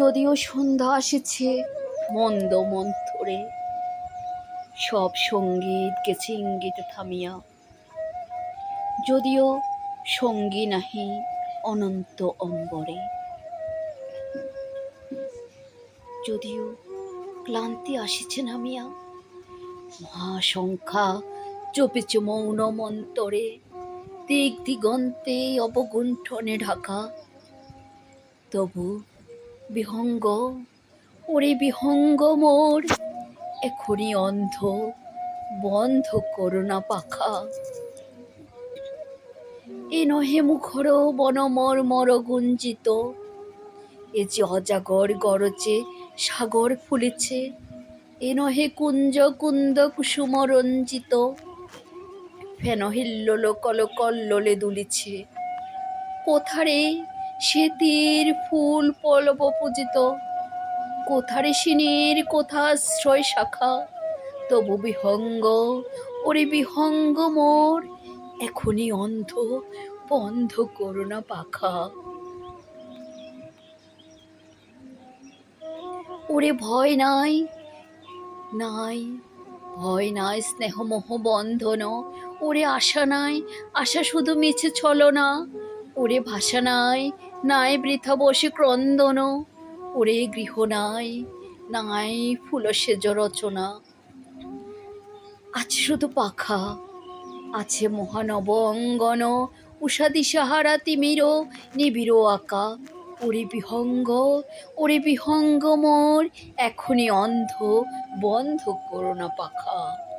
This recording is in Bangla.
যদিও সন্ধ্যা আসিছে। মন্দ মন্থরে সব সংগীত গেছে ইঙ্গিতে থামিয়া। যদিও সঙ্গী নাহি অনন্ত অম্বরে। যদিও ক্লান্তি আসিছে নামিয়া মহাসংখ্যা চপিছে মৌন মন্তরে। দিক দিগন্তে অবগুণ্ঠনে ঢাকা। তবু বিহঙ্গ, ওরে বিহঙ্গ মোর। এখনই অন্ধ, বন্ধ করোনা পাখা। এ নহে মুখর বনমর মর গুঞ্জিত এ যে অজাগর গরজে সাগর ফুলেছে, এ নহে কুঞ্জ কুন্দ কুসুম রঞ্জিত ফেন হিল্লোল কল কল্লোলে দুলিছে। কোথারে সে তীর ফুল পল্লব পূজিত। কোথারে সিনের কোথাশ্রয় শাখা? তবু বিহঙ্গ, ওরে বিহঙ্গ মোর, এখনই অন্ধ, বন্ধ করোনা পাখা। ওরে ভয় নাই নাই, ভয় নাই স্নেহমোহ বন্ধন, ওরে আশা নাই, আশা শুধু মিছে ছলনা, ওরে ভাষা নাই নাই বৃথা বসে ক্রন্দন। ওরে গৃহ নাই নাই ফুল সেজ রচনা। আছে শুধু পাখা, আছে মহানব অঙ্গন উষাদি সাহারা তিমির, নিবিড় আঁকা। ওরে বিহঙ্গ ওরে বিহঙ্গ মোর, এখনই অন্ধ, বন্ধ করোনা পাখা।